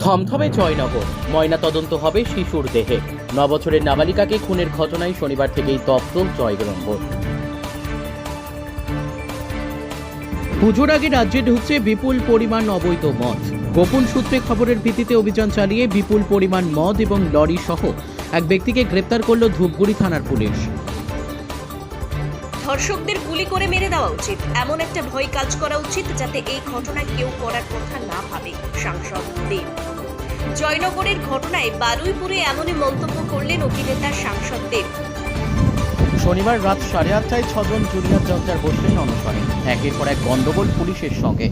থমথমে জয়নগর। ময়না তদন্ত হবে শিশুর দেহে। ন বছরের নাবালিকাকে খুনের ঘটনায় শনিবার থেকেই তপ্ত জয়গরঙ্গর পুজোর আগে রাজ্যে ঢুকছে বিপুল পরিমাণ অবৈধ মদ। গোপন সূত্রে খবরের ভিত্তিতে অভিযান চালিয়ে বিপুল পরিমাণ মদ এবং লরি সহ এক ব্যক্তিকে গ্রেপ্তার করল ধূপগুড়ি থানার পুলিশ। ধর্ষকদের গুলি করে মেরে দেওয়া উচিত। এমন একটা ভয় কাজ করা উচিত যাতে এই ঘটনা কেউ করার কথা না ভাবে সাংসদ দেব। জয়নগরের ঘটনায় বারুইপুরে এমনই মন্তব্য করলেন অভিনেতা সাংসদ দেব। শনিবার রাত সাড়ে আটটায় ছজন জুনিয়র জজদার বসলেন অনশনে। একের পর এক গন্ডগোল পুলিশের সঙ্গে।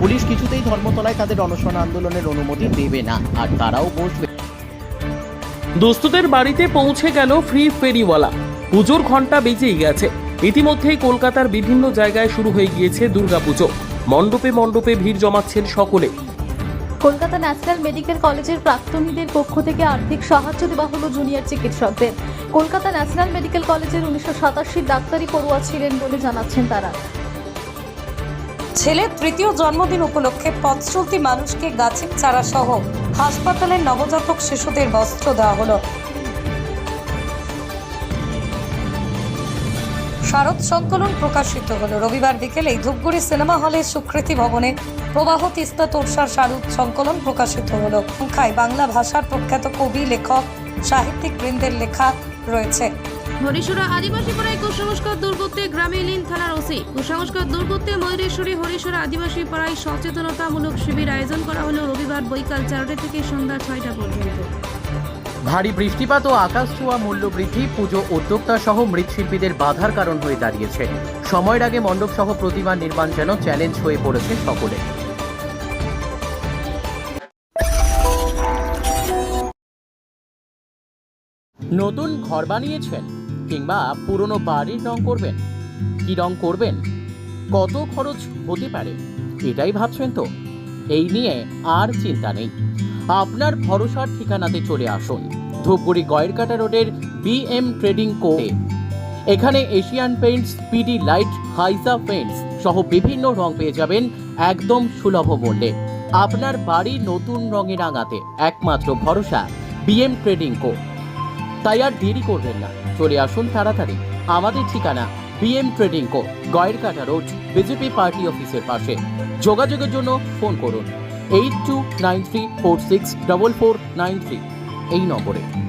পুলিশ কিছুতেই ধর্মতলায় তাদের অনশন আন্দোলনের অনুমতি দেবে না আর তারাও বসবে। দোস্তদের বাড়িতে পৌঁছে গেল ফ্রি ফেরিওয়ালা। পুজোর ঘণ্টা বেজেই গেছে। ইতিমধ্যেই কলকাতার বিভিন্ন জায়গায় শুরু হয়ে গিয়েছে দুর্গাপুজো। মণ্ডপে মণ্ডপে ভিড় জমাচ্ছেন সকলে। কলকাতা ন্যাশনাল মেডিকেল কলেজের প্রাক্তনীদের পক্ষ থেকে আর্থিক সাহায্য দেওয়া হলো জুনিয়র চিকিৎসকদের। কলকাতা ন্যাশনাল মেডিকেল কলেজের উনিশশো সাতাশির ডাক্তারি পড়ুয়া ছিলেন বলে জানাচ্ছেন তারা। ছেলের তৃতীয় জন্মদিন উপলক্ষে পথ চলতি মানুষকে গাছের চারা সহ হাসপাতালের নবজাতক শিশুদের বস্ত্র দেওয়া হলো। শারদ সংকলন প্রকাশিত হলো। রবিবার বিকেলে ধূপগুড়ি সিনেমা হলে সুকৃতি ভবনে প্রবাহ তিস্তা তোরসার শারদ সংকলন প্রকাশিত হলো। সংখ্যায় বাংলা ভাষার প্রখ্যাত কবি, লেখক, সাহিত্যিক বৃন্দের লেখা রয়েছে। হরিশুরা আদিবাসী পাড়ায় কুসংস্কার দূর করতে গ্রামে এলেন থানার ওসি। কুসংস্কার দূর করতে ময়ূরেশ্বরী হরিশুরা আদিবাসী পাড়ায় সচেতনতামূলক শিবির আয়োজন করা হলো রবিবার বৈকাল চারটে থেকে সন্ধ্যা ছয়টা পর্যন্ত। ভারী বৃষ্টিপাত ও আকাশ ছোঁয়া মূল্য বৃদ্ধি, পুজো উদ্যোক্তা সহ মৃৎশিল্পীদের বাধার কারণ হয়ে দাঁড়িয়েছে। সময়ের আগে মণ্ডপ সহ প্রতিমা নির্মাণ যেন চ্যালেঞ্জ হয়ে পড়েছে সকলে। নতুন ঘর বানিয়েছেন কিংবা পুরনো বাড়ির রং করবেন? কি রং করবেন? কত খরচ হতে পারে? এটাই ভাবছেন তো। এই নিয়ে আর চিন্তা নেই। আপনার ভরসার ঠিকানাতে চলে আসুন। ধূপগুড়ি গয়েরকাটা রোডের বিএম ট্রেডিং কো এখানে এশিয়ান পেইন্টস পিডি লাইট হাইজা পেন্টস সহ বিভিন্ন রং পেয়ে যাবেন একদম সুলভ মূল্যে। আপনার বাড়ি নতুন রঙে রাঙাতে একমাত্র ভরসা বিএম ট্রেডিং কো তাই আর দেরি করবেন না। চলে আসুন তাড়াতাড়ি। আমাদের ঠিকানা BM trading co Goyerkata road BJP party অফিসের পাশে। যোগাযোগের জন্য ফোন করুন। Eight two nine three four six double four nine three এই নম্বরে।